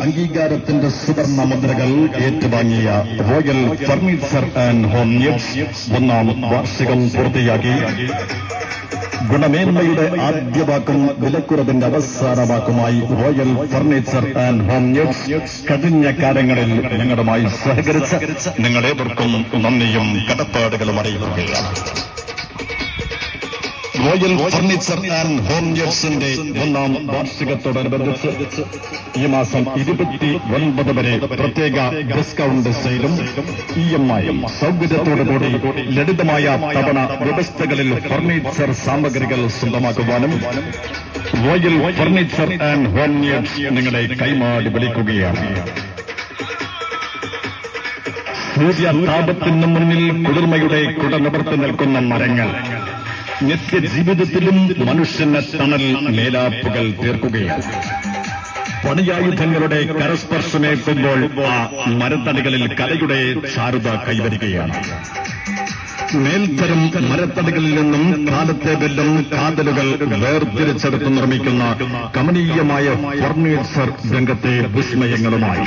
അംഗീകാരത്തിന്റെ സുവർണ മുദ്രകൾ ഏറ്റുവാങ്ങിയ royal furniture and home news ഒന്നാം വാർഷികം പൂർത്തിയാക്കി. ഗുണമേന്മയുടെ ആദ്യ വാക്കും വിലക്കുറവിന്റെ അവസാന വാക്കുമായി royal furniture and home news കഴിഞ്ഞ കാലങ്ങളിൽ ഞങ്ങളുമായി സഹകരിച്ച നിങ്ങളേവർക്കും നന്ദിയും കടപ്പാടുകളും അറിയിക്കുകയാണ്. റോയൽ ഫർണിച്ചർ ആൻഡ് ഹോം ഒന്നാം വാർഷികത്തോടനുബന്ധിച്ച് ഈ മാസം ഇരുപത്തി ഒൻപത് വരെ പ്രത്യേക ഡിസ്കൗണ്ട് സെയിലും ഇ എം ഐയും സൗകര്യത്തോടുകൂടി ലളിതമായ തവണ വ്യവസ്ഥകളിൽ ഫർണിച്ചർ സാമഗ്രികൾ സ്വന്തമാക്കുവാനും റോയൽ ഫർണിച്ചർ ആൻഡ് ഹോം നിങ്ങളെ കൈമാടി വിളിക്കുകയാണ്. സൂര്യ താപത്തിനു മുന്നിൽ കുളിർമയുടെ കുട കുടനിവർത്തി നിൽക്കുന്ന മരങ്ങൾ. നിത്യജീവിതത്തിലും മനുഷ്യന്റെ തണൽ മേലാപ്പുകൾ തീർക്കുകയാണ്. പണിയായുധങ്ങളുടെ കരസ്പർശമേൽക്കുമ്പോൾ ആ മരത്തടികളിൽ കലയുടെ ചാരുത കൈവരികയാണ്. മേൽത്തരം മരത്തടികളിൽ നിന്നും കാലത്തെ വെല്ലും കാതലുകൾ വേർതിരിച്ചെടുത്ത് നിർമ്മിക്കുന്ന കമനീയമായ ഫർണിച്ചർ രംഗത്തെ വിസ്മയങ്ങളുമായി.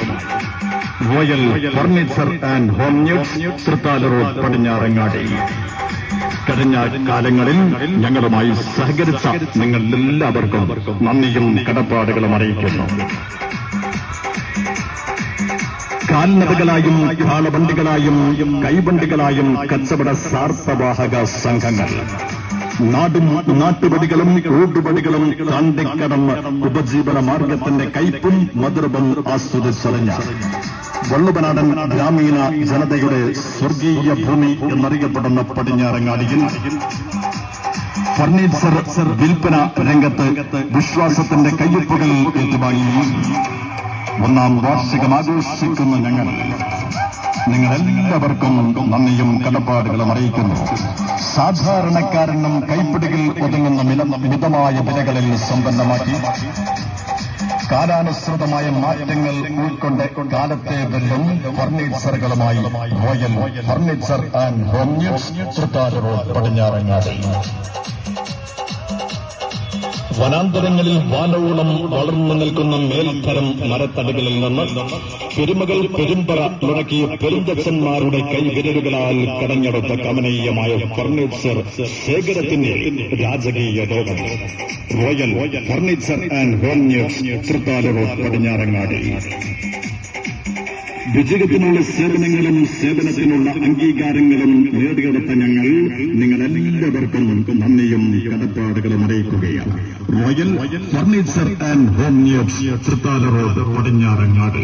Royal furniture and home news Thrithala road Padinjarangadi. കഴിഞ്ഞ കാലങ്ങളിൽ ഞങ്ങളുമായി സഹകരിച്ച നിങ്ങളെല്ലാവർക്കും നന്ദിയും കടപ്പാടുകളും അറിയിക്കുന്നു. കാൽനടകളായും കാളവണ്ടികളായും കൈവണ്ടികളായും കച്ചവട സാർത്ഥവാഹക സംഘങ്ങൾ. നാടും നാട്ടുപടികളും ഊടുപടികളും താണ്ടിക്കടന്ന് ഉപജീവന മാർഗത്തിന്റെ കയ്പും മധുരവും ആസ്വദിച്ചറിഞ്ഞ വള്ളുവനാടൻ ഗ്രാമീണ ജനതയുടെ സ്വർഗീയ ഭൂമി എന്നറിയപ്പെടുന്ന പടിഞ്ഞാറങ്ങാടിയിൽ ഫർണിച്ചർ വിൽപ്പന രംഗത്ത് വിശ്വാസത്തിന്റെ കയ്യൊപ്പുകൾ ഏറ്റുവാങ്ങി. ഒന്നാം വാർഷികം ആഘോഷിക്കുന്ന ഞങ്ങൾ നിങ്ങളെല്ലാവർക്കും നന്ദിയും കടപ്പാടുകളും അറിയിക്കുന്നു. സാധാരണക്കാരനും കൈപ്പിടികൾ ഒതുങ്ങുന്ന മിത- മിതമായ വിലകളിൽ സമ്പന്നമാക്കി. കാലാനുസൃതമായ മാറ്റങ്ങൾ ഉൾക്കൊണ്ട് കാലത്തെ വെല്ലും ഫർണിച്ചറുകളുമായി royal furniture and home news Padinjarangadi. വനാന്തരങ്ങളിൽ വാനോളം വളർന്നു നിൽക്കുന്ന മേൽത്തരം മരത്തടികളിൽ നിന്ന് പെരുമകൾ പെരുമ്പറ തുടക്കിയ പെരുന്തച്ഛന്മാരുടെ കൈവിരലുകളാൽ കടഞ്ഞെടുത്ത കമനീയമായ ഫർണിച്ചർ ശേഖരത്തിന്റെ രാജകീയ ലോകം. Royal furniture and home news Thrithala Padinjarangadi. വിജയത്തിനുള്ള സേവനങ്ങളും സേവനത്തിനുള്ള അംഗീകാരങ്ങളും നേടിയെടുത്ത ഞങ്ങൾ നിങ്ങളെല്ലാവർക്കും നന്ദിയും കടപ്പാടുകളും അറിയിക്കുകയാണ്. Royal furniture and home news Thrithala road Padinjarangadi